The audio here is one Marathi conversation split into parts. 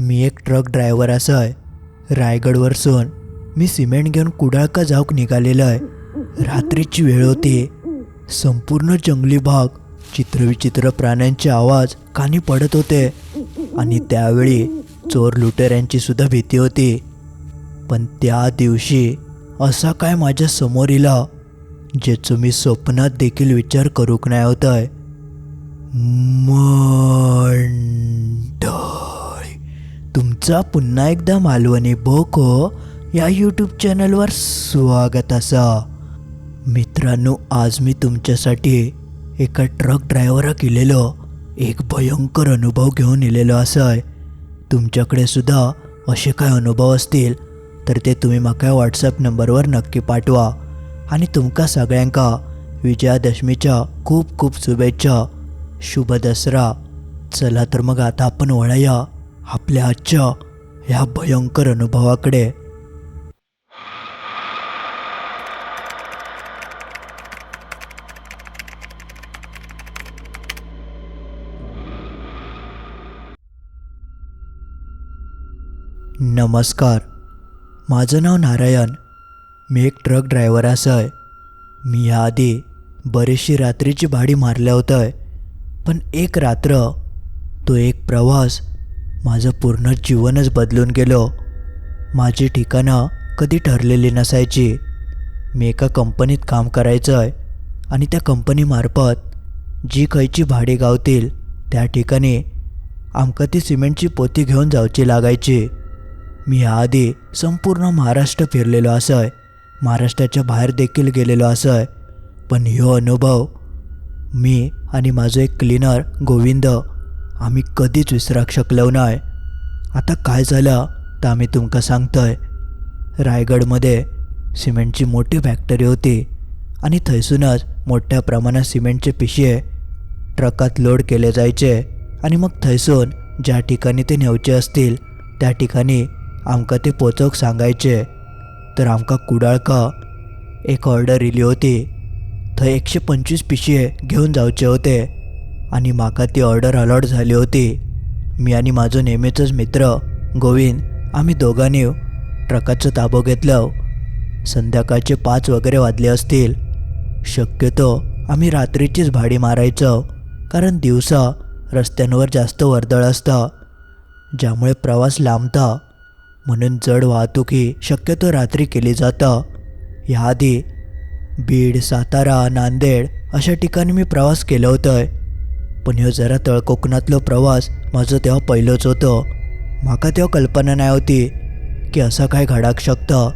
मी एक ट्रक ड्रायव्हर असाय. रायगडवरसून मी सिमेंट घेऊन कुडाळका जाऊक निघालेलं आहे. रात्रीची वेळ होती. संपूर्ण जंगली भाग चित्रविचित्र प्राण्यांचे आवाज कानी पडत होते. आणि त्यावेळी चोर लुटेऱ्यांची सुद्धा भीती होती. पण त्या दिवशी असा काय माझ्यासमोर इला ज्याचं मी स्वप्नात देखील विचार करूक नाही होत आहे मंड. तुमचा पुन्हा एकदा मालवणी बोको या यूट्यूब चॅनलवर स्वागत असा. मित्रांनो आज मी तुमच्यासाठी एका ट्रक ड्रायव्हराक इलेलो एक भयंकर अनुभव घेऊन इलेलो असाय. तुमच्याकडे सुद्धा असे काय अनुभव असतील तर ते तुम्ही म्हाका व्हॉट्सअप नंबरवर नक्की पाठवा. आणि तुमका सगळ्यांका विजयादशमीच्या खूप खूप शुभेच्छा. शुभ दसरा. चला तर मग आता आपण वळया. आपल्या आजच्या ह्या भयंकर अनुभवाकडे. नमस्कार. माझं नाव नारायण. मी एक ट्रक ड्रायव्हर असय. मी याआधी बरीचशी रात्रीची भाडी मारल्या होतंय. पण एक रात्र तो एक प्रवास माझं पूर्ण जीवनच बदलून गेलो. माझी ठिकाणं कधी ठरलेली नसायची. मी एका कंपनीत काम करायचं आहे आणि त्या कंपनीमार्फत जी खयची भाडी गावतील त्या ठिकाणी आमका ती सिमेंटची पोती घेऊन जावची लागायची. मी याआधी संपूर्ण महाराष्ट्र फिरलेलो असय महाराष्ट्राच्या बाहेर देखील गेलेलो असय पण ह्यो अनुभव मी आणि माझं एक क्लीनर गोविंद आम्ही कधीच विसराक शकलो नाही. आता काय झालं तर आम्ही तुमका सांगतोय. रायगडमध्ये सिमेंटची मोठी फॅक्टरी होती आणि थंयसूनच मोठ्या प्रमाणात सिमेंटचे पिशे ट्रकात लोड केले जायचे आणि मग थंयसून ज्या ठिकाणी ते नेवचे असतील त्या ठिकाणी आमका ते पोचवक सांगायचे. तर आमका कुडाळका एक ऑर्डर इली होती. थंय एकशे पंचवीस पिशे घेऊन जावचे होते. आणि म्हाका ती ऑर्डर अलॉट झाली होती. मी आणि माझो नेहमीचोच मित्र गोविंद आम्ही दोघांनी ट्रकाचं ताबो घेतलं संध्याकाळचे पाच वगैरे वाजले असतील. शक्यतो आम्ही रात्रीचीच भाडी मारायचो कारण दिवसा रस्त्यांवर जास्त वर्दळ असतं ज्यामुळे प्रवास लांबता म्हणून जड वाहतुकी शक्यतो रात्री केली जातं. याआधी बीड सातारा नांदेड अशा ठिकाणी मी प्रवास केलं होतं पण ह्यो जरा तळकोकणातलो प्रवास माझं तेव्हा पहिलंच होतं. म्हाका तेव्हा कल्पना नाही होती की असं काय घडाक शकतं.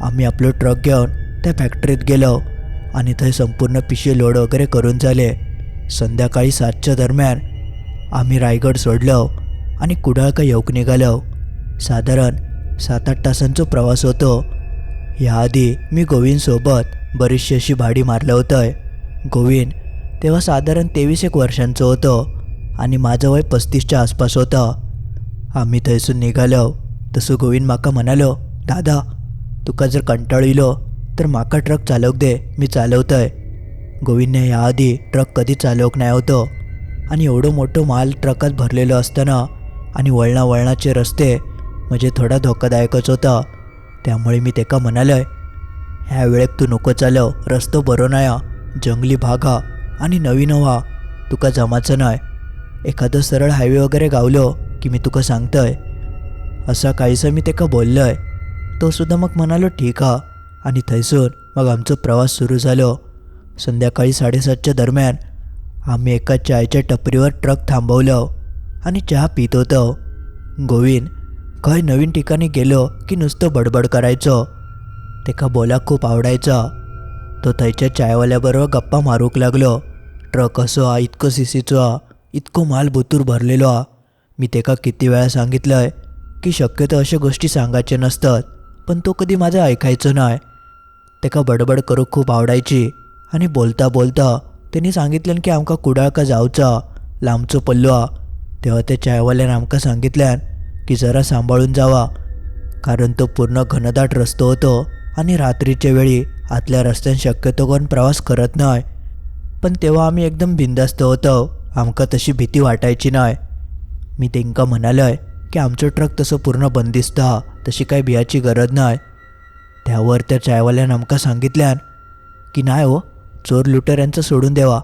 आम्ही आपलो ट्रक घेऊन त्या फॅक्टरीत गेलो आणि थंय संपूर्ण पिशवी लोड वगैरे करून झाले. संध्याकाळी सातच्या दरम्यान आम्ही रायगड सोडलो आणि कुडाळका येऊक निघालो. साधारण सात आठ तासांचो प्रवास होतो. याआधी मी गोविंदसोबत बरीचशी अशी भाडी मारलं होतं गोविंद तेव्हा साधारण तेवीस एक वर्षांचं होतं आणि माझं वय पस्तीसच्या आसपास होतं. आम्ही थंयसून निघालो. तसं गोविंद माका म्हणालो दादा तुका जर कंटाळ इलो तर माका ट्रक चालवक दे मी चालवतंय. गोविंदने याआधी ट्रक कधी चालवक नाही होतं. आणि एवढं मोठं माल ट्रकात भरलेलं असताना आणि वळणा वळणाचे रस्ते म्हणजे थोडा धोकादायकच होता. त्यामुळे मी तेका म्हणालोय ह्या वेळेक तू नको चालव रस्तो बरो नाया जंगली भागा. आणि नवीन व्हा तुका जमाचं नाय. एखादं सरळ हायवे वगैरे गावलो की मी तुका सांगतंय. असा काहीसं मी तेका बोललोय. तो सुद्धा मग म्हणालो ठीक हा. आणि थंयसून मग आमचो प्रवास सुरू झालो. संध्याकाळी साडेसातच्या दरम्यान आम्ही एका चायच्या टपरीवर ट्रक थांबवलं आणि चहा पित होतो. गोविंद खंय नवीन ठिकाणी गेलो की नुसतं बडबड करायचो? तेका बोलाक खूप आवडायचा. तो थंयच्या चायवाल्याबरोबर गप्पा मारूक लागलो. ट्रक असो हा इतको सिसीचो हा इतको माल बुतूर भरलेलो हा. मी तेका किती वेळा सांगितलंय की शक्यतो अशा गोष्टी सांगायचे नसतात पण तो कधी माझं ऐकायचं नाही तेका बडबड करूक खूप आवडायची आणि बोलता बोलता त्यांनी सांगितल्यान की आमकां कुडाळका जावचा लांबचो पल्लो हा. तेव्हा त्या चायवाल्यान आमकां सांगितल्यान की जरा सांभाळून जावा कारण तो पूर्ण घनदाट रस्तो होतो आणि रात्रीच्या वेळी आतल्या रस्त्यान शक्यतो कोण प्रवास करत नाही पण तेव्हा आम्ही एकदम बिंदास्त होतो. आमकां तशी भीती वाटायची नाही मी तेंका म्हणालोय की आमचं ट्रक तसं पूर्ण बंदिस्त हा तशी काही भियाची गरज नाही त्यावर त्या चायवाल्यानं आमका सांगितल्यान की नाही हो चोर लुटऱ्यांचं सोडून देवा.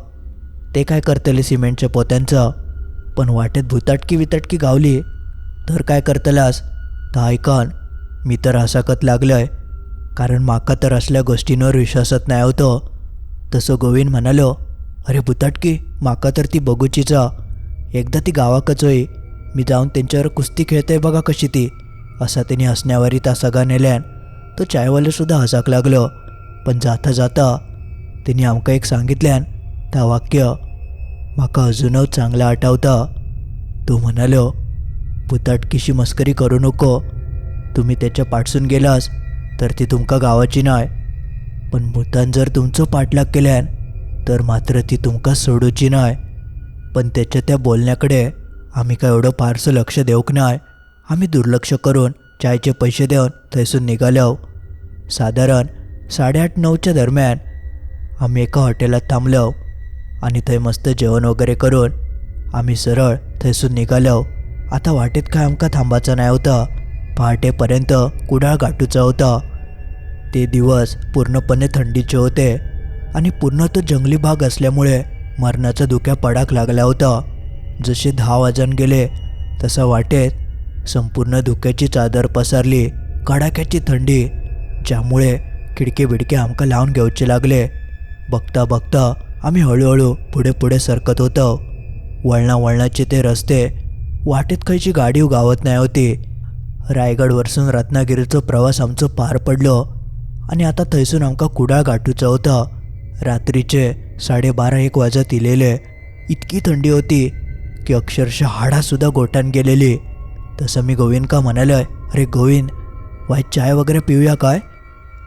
ते काय करतले सिमेंटच्या पोत्यांचं? पण वाटेत भुताटकी वितटकी गावली. तर काय करतलास? तर ऐकन मी तर हसाकत लागलंय. कारण माका तर असल्या गोष्टींवर विश्वासत नाही होतो. तसं गोविंद म्हणालो अरे भुताटकी माका तर ती बघूचीच एकदा ती गावाकच होई. मी जाऊन त्यांच्यावर कुस्ती खेळते बघा कशी ती. असा तिने हसण्यावारी त्या सगळा नेल्यान तो चायवालेसुद्धा हसाक लागलो. पण जाता जाता तिने आमका एक सांगितल्यान त्या वाक्य म्हाका अजूनच चांगला आठवता. तो म्हणालो भुताटकीशी मस्करी करू नको. तुम्ही त्याच्या पाठसून गेलास तर ती तुमका गावाची नाय. पण भूतान जर तुमचं पाठलाग केल्यान तर मात्र ती तुमका सोडूची नाय. पण त्याच्या त्या बोलण्याकडे आम्ही काय एवढं फारसं लक्ष देऊक नाय. आम्ही दुर्लक्ष करून चायचे पैसे देऊन थंयसून निघालो. साधारण साडेआठ नऊच्या दरम्यान आम्ही एका हॉटेलात थांबलो आणि थंय मस्त जेवण वगैरे करून आम्ही सरळ थंयसून निघालो. आता वाटेत काय आमका थांबायचं नाही होतं. पहाटेपर्यंत कुडाळ गाठूचा होता. ते दिवस पूर्णपणे थंडीचे होते. आणि पूर्ण तो जंगली भाग असल्यामुळे मरणाचा धुक्या पडाक लागला होता. जसे दहा वाजून गेले तसा वाटेत संपूर्ण धुक्याची चादर पसरली कडाक्याची थंडी ज्यामुळे खिडके बिडके आमका लावून घेवचे लागले. बघता बघता आम्ही हळूहळू पुढे पुढे सरकत होतो. वळणा वळणाचे ते रस्ते वाटेत खायची गाडी गावत नाही होती. रायगडवरसून रत्नागिरीचो प्रवास आमचो पार पडलो आणि आता थंयसून आमकां कुडाळ गाठूचं होतं. रात्रीचे साडेबारा एक वाजत इलेले. इतकी थंडी होती की अक्षरशः हाडासुद्धा गोटान गेलेली. तसं मी गोविंदका म्हणालोय अरे गोविंद वाय चाय वगैरे पिऊया काय?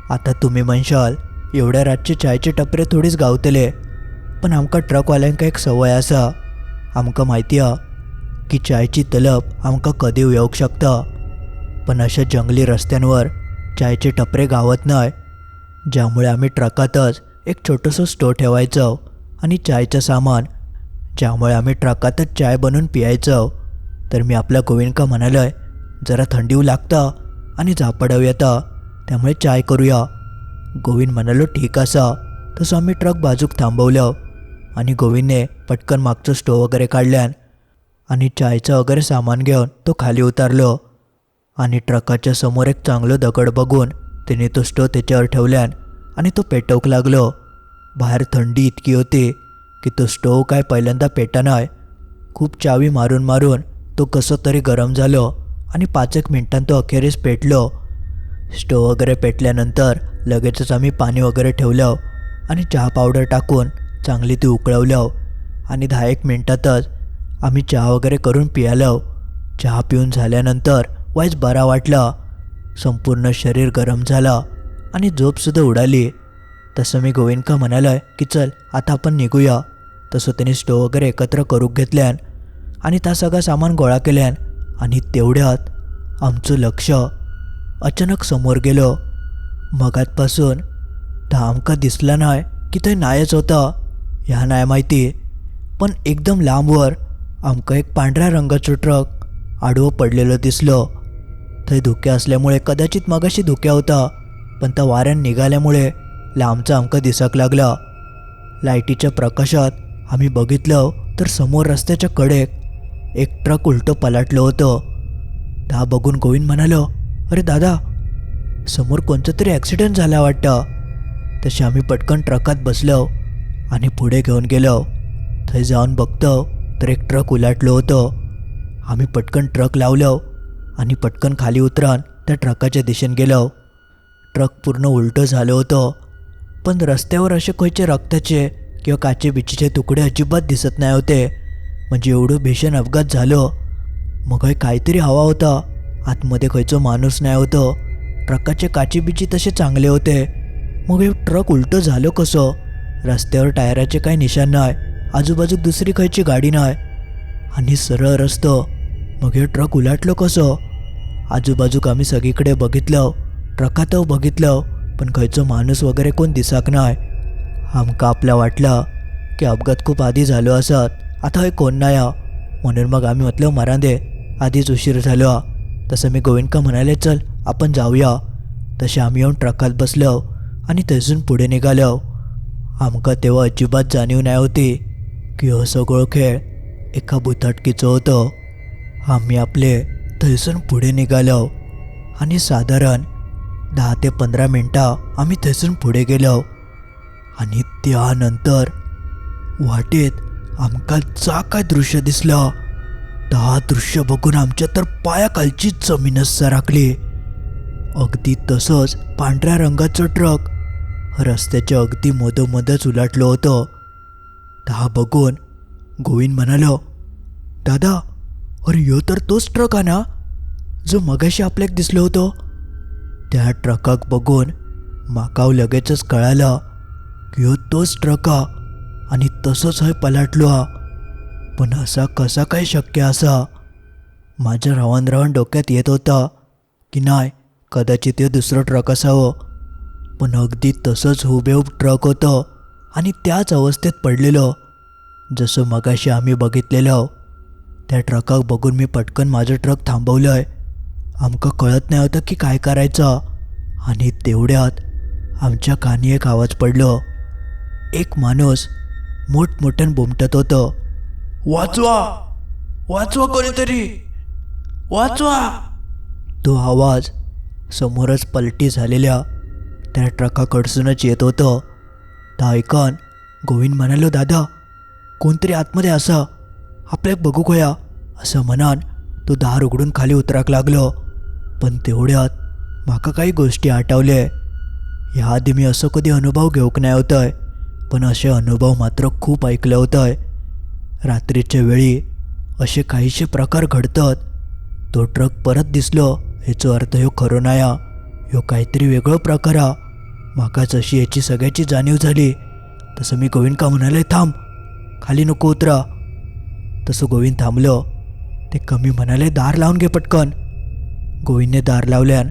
आता तुम्ही म्हणशाल एवढ्या रातचे चायचे टपरे थोडीच गावतले. पण आमकां ट्रकवाल्यांका एक सवय आसा. आमकां माहिती हा की चायची तलप आमकां कधी येवंक शकता. पण अशा जंगली रस्त्यांवर चायचे टपरे गावत नाही ज्यामुळे आम्ही ट्रकातच एक छोटंसं स्टो ठेवायचं आणि चायचं सामान ज्यामुळे आम्ही ट्रकातच चाय बनवून पियायचो. तर मी आपल्या गोविंदका म्हणालोय जरा थंडीव लागतं आणि झापडाव येतं त्यामुळे चाय करूया. गोविंद म्हणालो ठीक असा. तसं आम्ही ट्रक बाजूक थांबवलं आणि गोविंदने पटकन मागचं स्टो वगैरे काढल्यान आणि चायचं वगैरे सामान घेऊन तो खाली उतारलो आणि ट्रकाच्या समोर एक चांगलं दगड बघून त्याने तो स्टो त्याच्यावर ठेवल्यान आणि तो पेटवक लागलो. बाहेर थंडी इतकी होती की तो स्टोव काय पहिल्यांदा पेटानाय खूप चावी मारून मारून तो कसं तरी गरम झालो आणि पाच एक मिनिटांत तो अखेरीस पेटलो. स्टोव वगैरे पेटल्यानंतर लगेचच आम्ही पाणी वगैरे ठेवलं आणि चहा पावडर टाकून चांगली ती उकळवलं आणि दहा एक मिनटातच आम्ही चहा वगैरे करून पियालो. चहा पिऊन झाल्यानंतर वाईज बरा वाटला. संपूर्ण शरीर गरम झालं. आणि झोपसुद्धा उडाली. तसं मी गोविंदका म्हणालोय की चल आता आपण निघूया. तसं त्यांनी स्टोव वगैरे एकत्र करूक घेतल्यान आणि त्या सगळं सामान गोळा केल्यान आणि तेवढ्यात आमचं लक्ष अचानक समोर गेलो. मगातपासून तर आमका दिसला नाही की थंय नायच होता ह्या नाही माहिती. पण एकदम लांबवर आमका एक पांढऱ्या रंगाचं ट्रक आडवं पडलेलं दिसलं. थंय धुक्या असल्यामुळे कदाचित मगाशी धुक्या होता. पण त्या वाऱ्यान निघाल्यामुळे लांबचा आमका दिसक लागला. लाईटीच्या प्रकाशात आम्ही बघितलं तर समोर रस्त्याच्या कडेक एक ट्रक उलटं पलाटलं होतं. त्या बघून गोविंद म्हणालो अरे दादा समोर कोणतं तरी ॲक्सिडेंट झाला वाटतं. तसे आम्ही पटकन ट्रकात बसलो आणि पुढे घेऊन गेलो. थंय जाऊन बघतो तर एक ट्रक उलाटलो होतं. आम्ही पटकन ट्रक लावलो आणि पटकन खाली उतरान त्या ट्रकाच्या दिशेने गेलो. ट्रक पूर्ण उलटं झालं होतं. पण रस्त्यावर असे खोयचे रक्ताचे किंवा काचे बिचीचे तुकडे अजिबात दिसत नाही होते. म्हणजे एवढं भीषण अपघात झालं. मग हे काहीतरी हवा होता. आतमध्ये खयचो माणूस नाही होतं. ट्रकाचे काची बिची तसे चांगले होते. मग हे ट्रक उलटं झालं कसं? रस्त्यावर टायराचे काही निशाण नाही. आजूबाजू दुसरी खायची गाडी नाही. आणि सरळ रस्तो. मग हे ट्रक उलाटलं कसं? आजूबाजूक आम्ही सगळीकडे बघितलं. ट्रकात बघितलं पण खयचो माणूस वगैरे कोण दिसाक नाय. आमका आपल्या वाटला की अपघात खूप आधी झालो असत आता हे कोण नाही म्हणून मग आम्ही म्हटलं मरांदे आधीच उशीर झालो. तसं मी गोविंदका म्हणाले चल आपण जाऊया. तसे आम्ही येऊन ट्रकात बसलो आणि थंयसून पुढे निघालो. आमकां तेव्हा अजिबात जाणीव नाही होती की हो सगळो खेळ एका बुताटकीचो होतो. आम्ही आपले थंयसून पुढे निघालो आणि साधारण दहा ते पंधरा मिनटां आम्ही थंयसून पुढे गेलो. आणि त्यानंतर वाटेत आमकां जा काय दृश्य दिसलं. ता दृश्य बघून आमच्या तर पायाखालची जमीनच सराकली अगदी तसंच पांढऱ्या रंगाचं ट्रक रस्त्याच्या अगदी मधोमधच उलाटलं होतं. ता बघून गोविंद म्हणालो दादा अरे ह्यो तर तोच ट्रक आहे ना? जो मगाशी आपल्याक दिसलो होतो. त्या ट्रकाक बघून म्हाका लगेचच कळालं की ह्यो तोच ट्रक हा आणि तसोच हय पलाटलो हा. पण असा कसा काय शक्य असा? माझ्या रावण रावण डोक्यात येत होता की नाही कदाचित हे दुसरं ट्रक असावं. पण अगदी तसंच हुबेहूब ट्रक होतं आणि त्याच अवस्थेत पडलेलं. जसं मगाशी आम्ही बघितलेलं त्या ट्रकाक बघून मी पटकन माझं ट्रक थांबवलं आहे आमकां कळत नाही होतं की काय करायचं. आणि तेवढ्यात आमच्या कानी एक आवाज पडलो. एक माणूस मोठमोठ्यानं बोमटत होतं. वाचवा! वाचवा कोणीतरी! वाचवा! तो आवाज समोरच पलटी झालेल्या त्या ट्रकाकडसूनच येत होतं. त्या ऐकून गोविंद म्हणालो दादा कोणतरी आतमध्ये असं आपल्याक बघू खोया असं म्हणान तो दार उघडून खाली उतराक लागलो. पण तेवढ्यात म्हाका काही गोष्टी आठवले ह्या आधी मी असं कधी अनुभव घेऊक नाही होतंय पण असे अनुभव मात्र खूप ऐकले होतंय. रात्रीच्या वेळी असे काहीशे प्रकार घडतात. तो ट्रक परत दिसलो हेचो अर्थ ह्यो खरो नाया ह्यो काहीतरी वेगळो प्रकार हा. म्हाका जशी याची सगळ्याची जाणीव झाली तसं मी गोविंद का म्हणाले थांब खाली नको उतरा. तसं गोविंद थांबलो. ते कमी म्हणाले दार लावून घे पटकन. गोविंदने दार लावल्यान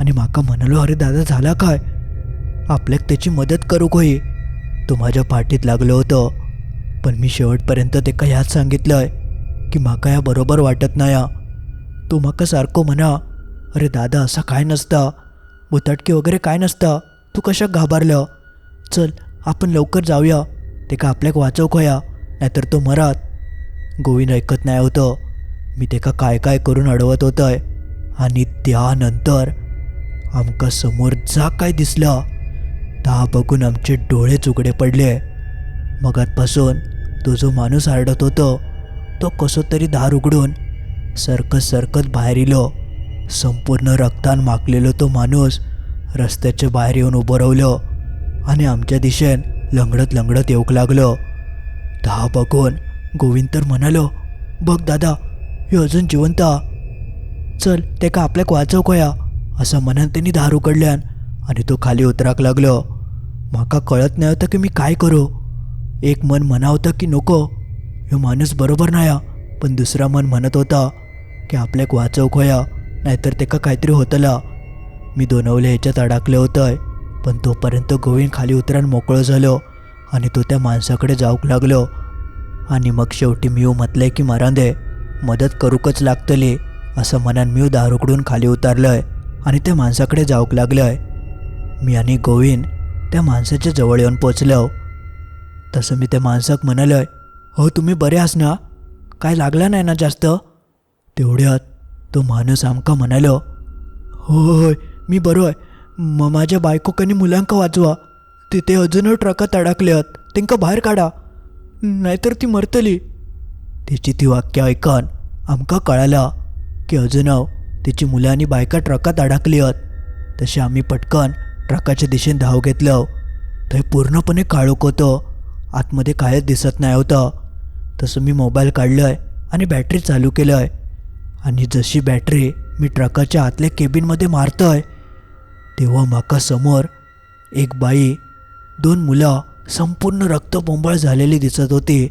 आणि म्हाका म्हणलो अरे दादा झाला काय? आपल्याक त्याची मदत करू होई तो माझ्या पाठीत लागलो होतो. पण मी शेवटपर्यंत तेका ह्याच सांगितलंय? की म्हाका ह्या बरोबर वाटत नाही हा. तू म्हाका सारखं म्हणा अरे दादा असा काय नसता? भुताटकी वगैरे काय नसता? तू कशाक घाबरलं? चल आपण लवकर जाऊया. तेका आपल्याक वाचवक होया? नाहीतर तो मरात. गोविंद ऐकत नाही होतं. मी तेका काय काय करून अडवत होतंय. आणि त्यानंतर आमका समोर जा काय दिसलं. ता बघून आमचे डोळेच उघडे पडले. मगातपासून तो जो माणूस आरडत होतो तो कसो तरी दार उघडून सरकत सरकत बाहेर इलो. संपूर्ण रक्तान माकलेलो तो माणूस रस्त्याच्या बाहेर येऊन उभं रावलो आणि आमच्या दिशेन लंगडत लंगडत येऊक लागलो. धा बघून गोविंद तर म्हणालो बघ दादा ह्यो अजून जिवंत चल तेका आपल्याक वाचवक होया असं म्हणून त्यांनी दार उघडल्यान आणि तो खाली उतराक लागलो. म्हाका कळत नाही होतं की मी काय करू. एक मन म्हणा की नको. ह्यो माणूस बरोबर नाही पण दुसरा मन म्हणत होता की आपल्याक वाचवक होया नाहीतर तेका काहीतरी होतला. मी दोनवले ह्याच्यात अडकले होतंय पण तोपर्यंत गोविंद खाली उतरान मोकळं झालो आणि तो त्या माणसाकडे जाऊक लागलो. आणि मग शेवटी मी म्हटलंय की दे मदत करूकच लागतली. असं मनान मी दार उघडून खाली आहे आणि त्या माणसाकडे जाऊक लागलंय. मी आणि गोविंद त्या माणसाच्या जवळ येऊन पोचलो. तसं मी त्या माणसाक म्हणालोय हो तुम्ही बरे आस ना? काय लागला नाही ना जास्त? तेवढ्यात तो माणूस आमका म्हणालो होय मी बरो आहे. म माझ्या बायकोक आणि मुलांका वाचवा तिथे अजूनही ट्रकात अडकल्यात तेंका बाहेर काढा. नाहीतर ती मरतली. तिची ती वाक्य ऐकन आमका कळालं की अजूनव तिची मुलं आणि बायका ट्रकात अडकली आहेत. तसे आम्ही पटकन ट्रकाच्या दिशेने धाव घेतलं ते पूर्णपणे काळोख होतं. आतमध्ये कायच दिसत नाही होतं. तसं मी मोबाईल काढलं आणि बॅटरी चालू केलं आहे आणि जशी बॅटरी मी ट्रकाच्या आतल्या केबिनमध्ये मारतोय तेव्हा माका समोर एक बाई दोन मुलं संपूर्ण रक्तबोंबाळ झालेली दिसत होती.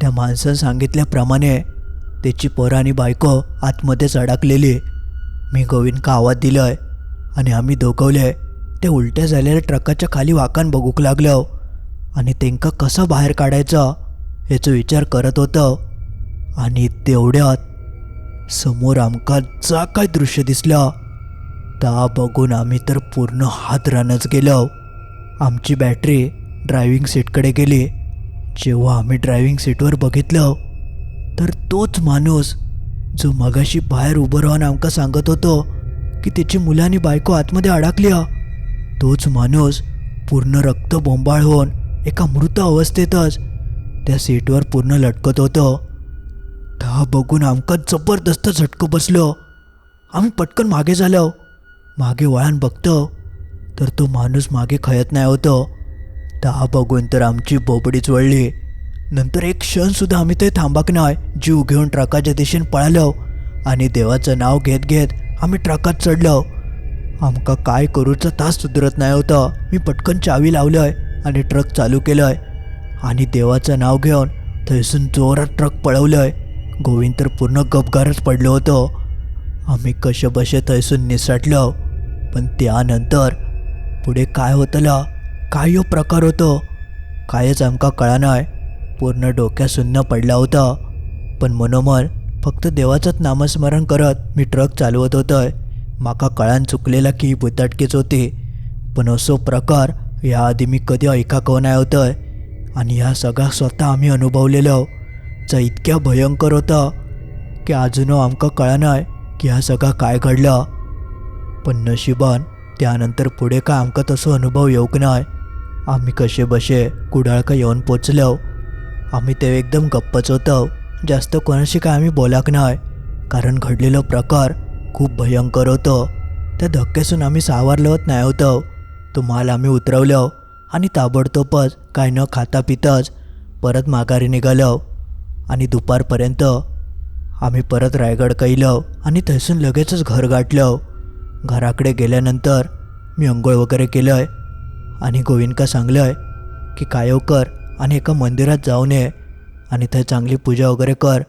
त्या माणसानं सांगितल्याप्रमाणे त्याची पोरं आणि बायको आतमध्येच अडकलेली मी गोविंदका आवाज दिलाय आणि आम्ही दोघवले ते उलट्या झालेल्या ट्रकाच्या खाली वाकान बघूक लागलो हो. आणि त्यांका कसं बाहेर काढायचं याचा विचार करत होतं. आणि तेवढ्यात समोर आमका जा काय दृश्य दिसलं. ता बघून आम्ही तर पूर्ण हात रानच गेलो हो. आमची बॅटरी ड्रायव्हिंग सीटकडे गेली. जेव्हा आम्ही ड्रायव्हिंग सीटवर बघितलं हो, तर तोच माणूस जो मगाशी बाहेर उभं राहून आमका सांगत होतो की त्याची मुलांनी बायको आतमध्ये अडकली तोच माणूस पूर्ण रक्त बोंबाळ होऊन एका मृत अवस्थेतच त्या सीटवर पूर्ण लटकत होतं. ता बघून आमका जबरदस्त झटकं बसलो. आम्ही पटकन मागे झालो. मागे वळण बघतो तर तो माणूस मागे खयत नाही होतो. ता बघून तर आमची बोबडीच वळली. नंतर एक क्षणसुद्धा आम्ही ते थांबाक नाही. जीव घेऊन ट्रकाच्या दिशेने पळालो आणि देवाचं नाव घेत घेत आम्ही ट्रकात चढलो. आमका काय करूचं तास सुधरत नाही होतं. मी पटकन चावी लावलंय आणि ट्रक चालू केलंय. आणि देवाचं नाव घेऊन थैसून जोरात ट्रक पळवलंय. गोविंद तर पूर्ण गपगारच पडलो होतो. आम्ही कसे थैसून निसटलो. पण त्यानंतर पुढे काय होतला? काय ह्यो प्रकार होतो? कायच आमका कळा नाही. पूर्ण डोक्या सुन्न पडला होता. पण मनोमन फक्त देवाचंच नामस्मरण करत मी ट्रक चालवत होतोय. माका कळान चुकलेला की ही भुताटकीच होती. पण असो प्रकार याआधी मी कधी ऐकाकव नाही होतोय. आणि ह्या सगळा स्वतः आम्ही अनुभवलेलो. जो इतक्या भयंकर होता की अजून आमका कळा की हा सगळा काय घडला. पण नशिबान त्यानंतर पुढे काय आमका तसो अनुभव येऊक नाही आम्ही कसे बसे कुडाळका येऊन पोचलो. आम्ही ते एकदम गप्पच होतो. जास्त कोणाशी काय आम्ही बोलाक नाही. कारण घडलेला प्रकार खूप भयंकर होतो. त्या धक्क्यासून आम्ही सावरलवत नाही होतो. तो माल आम्ही उतरवलो आणि ताबडतोबच काय न खाता पिताच परत माघारी निघालो. आणि दुपारपर्यंत आम्ही परत रायगड कैलो आणि थैसून लगेचच घर गाठलं. घराकडे गेल्यानंतर मी अंघोळ वगैरे केलं आहे आणि गोविंदका सांगलं आहे की कायव कर आणि एका मंदिरात जाऊन ये आणि थंय चांगली पूजा वगैरे कर.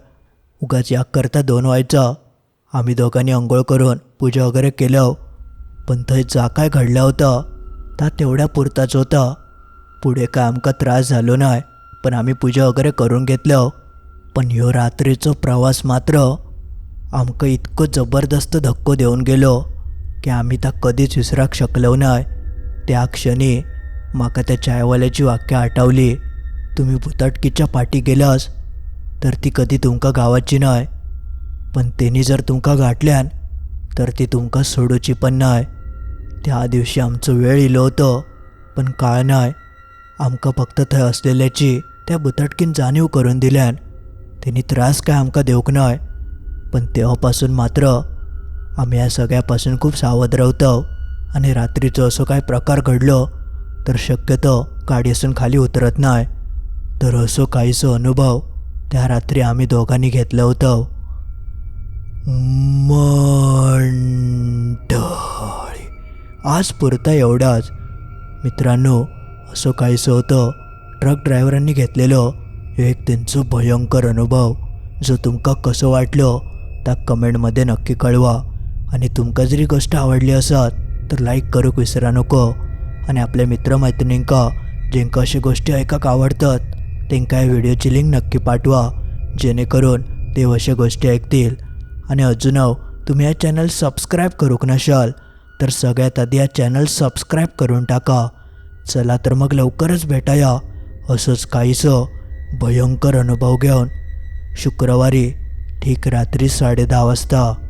उगाच याग करता दोन व्हायचं. आम्ही दोघांनी अंघोळ करून पूजा वगैरे केलं. पण थंय जा काय घडलं होतं? ता तेवढ्या पुरताच होता. पुढे काय आमका त्रास झालो नाही पण आम्ही पूजा वगैरे करून घेतलं. पण ह्यो रात्रीचो प्रवास मात्र आमकां इतको जबरदस्त धक्को देऊन गेलो की आम्ही त्या कधीच विसराक शकलो नाही. त्या क्षणी म्हाका त्या चायवाल्याची वाक्य आठवली. तुम्ही भुताटकीच्या पाठी गेलास तर ती कधी तुमका गावाची नाय. पण तेनी जर तुमका गाठल्यान तर ती तुमका सोडूची पण नाय. त्या दिवशी आमचं वेळ इलो होतं पण काळ नाय. आमकां फक्त थंय असलेल्याची त्या भुताटकीन जाणीव करून दिल्यान तेणी त्रास काय आमकां देवक नाय. पण तेव्हापासून मात्र आम्ही या सगळ्यापासून खूप सावध रावतो आणि रात्रीचो असो काय प्रकार घडलो तर शक्यतो गाडयेसून खाली उतरत नाही तर असो काहीसो अनुभव त्या रात्री आम्ही दोघांनी घेतलं होतं. मंडळी आज पुरता एवढाच. मित्रांनो असं काहीसं होतं. ट्रक ड्रायव्हरांनी घेतलेलो ह्यो एक त्यांचं भयंकर अनुभव. जो तुमका कसं वाटलो त्या कमेंटमध्ये नक्की कळवा. आणि तुमका जरी गोष्ट आवडली असत तर लाईक करूक विसरा नको. आणि आपल्या मित्रमैत्रिणींका जेंका अशी गोष्टी ऐकाक आवडतात त्यांना या व्हिडिओची लिंक नक्की पाठवा जेणेकरून ते अशा गोष्टी ऐकतील. आणि अजून हो, तुम्ही या चॅनल सबस्क्राईब करूक नशाल तर सगळ्यात आधी या चॅनल सबस्क्राईब करून टाका. चला तर मग लवकरच भेटाया. असंच काहीसं भयंकर अनुभव घेऊन. शुक्रवारी ठीक रात्री साडे वाजता.